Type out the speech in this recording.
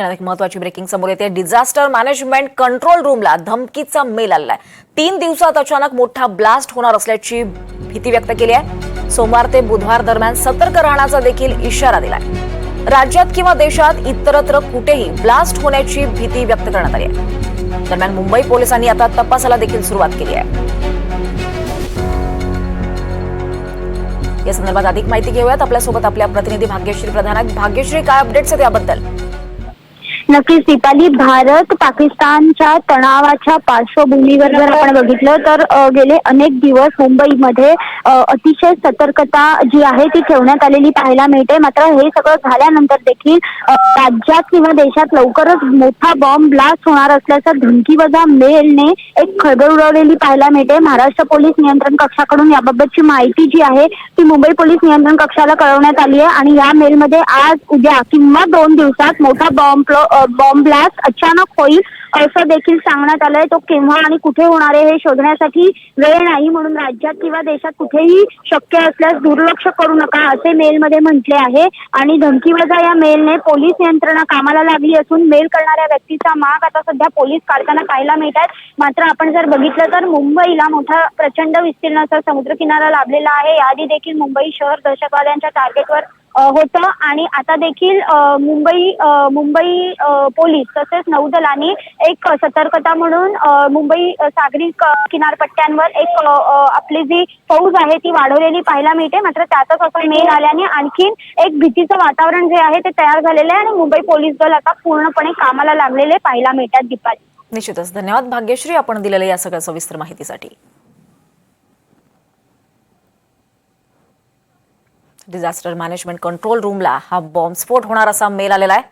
यानंतर एक महत्वाची ब्रेकिंग समोर येते. डिझास्टर मॅनेजमेंट कंट्रोल रूमला धमकीचा मेल आलाय तीन दिवसात अचानक मोठा ब्लास्ट होणार असल्याची भीती व्यक्त केली आहे. सोमवार ते बुधवार दरम्यान सतर्क राहण्याचा देखील इशारा दिलाय. राज्यात किंवा देशात इतरत्र कुठेही ब्लास्ट होण्याची भीती व्यक्त करण्यात आली आहे. दरम्यान मुंबई पोलिसांनी आता तपासाला देखील सुरुवात केली आहे. या संदर्भात अधिक माहिती घेऊयात. आपल्यासोबत आपल्या प्रतिनिधी भाग्यश्री प्रधान आहेत. भाग्यश्री काय अपडेट्स आहेत याबद्दल? नक्कीच दीपाली भारत पाकिस्तानच्या तणावाच्या पार्श्वभूमीवर जर आपण बघितलं तर गेले अनेक दिवस मुंबईमध्ये अतिशय सतर्कता जी आहे ती ठेवण्यात आलेली पाहायला मिळते. मात्र हे सगळं झाल्यानंतर देखील राज्यात किंवा देशात लवकरच मोठा बॉम्ब ब्लास्ट होणार असल्याचा धमकीवजा मेलने एक खळबळ उडवलेली पाहायला मिळते. महाराष्ट्र पोलीस नियंत्रण कक्षाकडून याबाबतची माहिती जी आहे ती मुंबई पोलीस नियंत्रण कक्षाला कळवण्यात आली आहे. आणि या मेलमध्ये आज उद्या किंवा दोन दिवसात मोठा बॉम्ब बॉम्ब ब्लास्ट अचानक होईल असं देखील सांगण्यात आलंय. तो केव्हा आणि कुठे होणार आहे हे शोधण्यासाठी वेळ नाही म्हणून राज्यात किंवा देशात कुठेही शक्य असल्यास दुर्लक्ष करू नका असे मेलमध्ये म्हटले आहे. आणि धमकीवजा या मेलने पोलीस यंत्रणा कामाला लागली असून मेल करणाऱ्या व्यक्तीचा माग आता सध्या पोलीस काढताना पाहायला मिळतात मात्र आपण जर बघितलं तर मुंबईला मोठा प्रचंड विस्तीर्णाचा समुद्रकिनारा लाभलेला आहे. याआधी देखील मुंबई शहर दहशतवाद्यांच्या टार्गेटवर होतं. आणि आता देखील मुंबई मुंबई पोलीस तसेच नौदलाने एक सतर्कता म्हणून मुंबई सागरी किनारपट्ट्यांवर एक आपली जी फौज आहे ती वाढवलेली पाहायला मिळते. मात्र त्यातच असं मेल आल्याने आणखीन एक भीतीचं वातावरण जे आहे ते तयार झालेलं आहे आणि मुंबई पोलीस दल आता पूर्णपणे कामाला लागलेले पाहायला मिळतात दीपाली. निश्चितच. धन्यवाद भाग्यश्री. आपण दिलेल्या या सगळ्या सविस्तर माहितीसाठी. डिझास्टर मॅनेजमेंट कंट्रोल रूमला हा बॉम्बस्फोट होणार असा मेल आलेला आहे.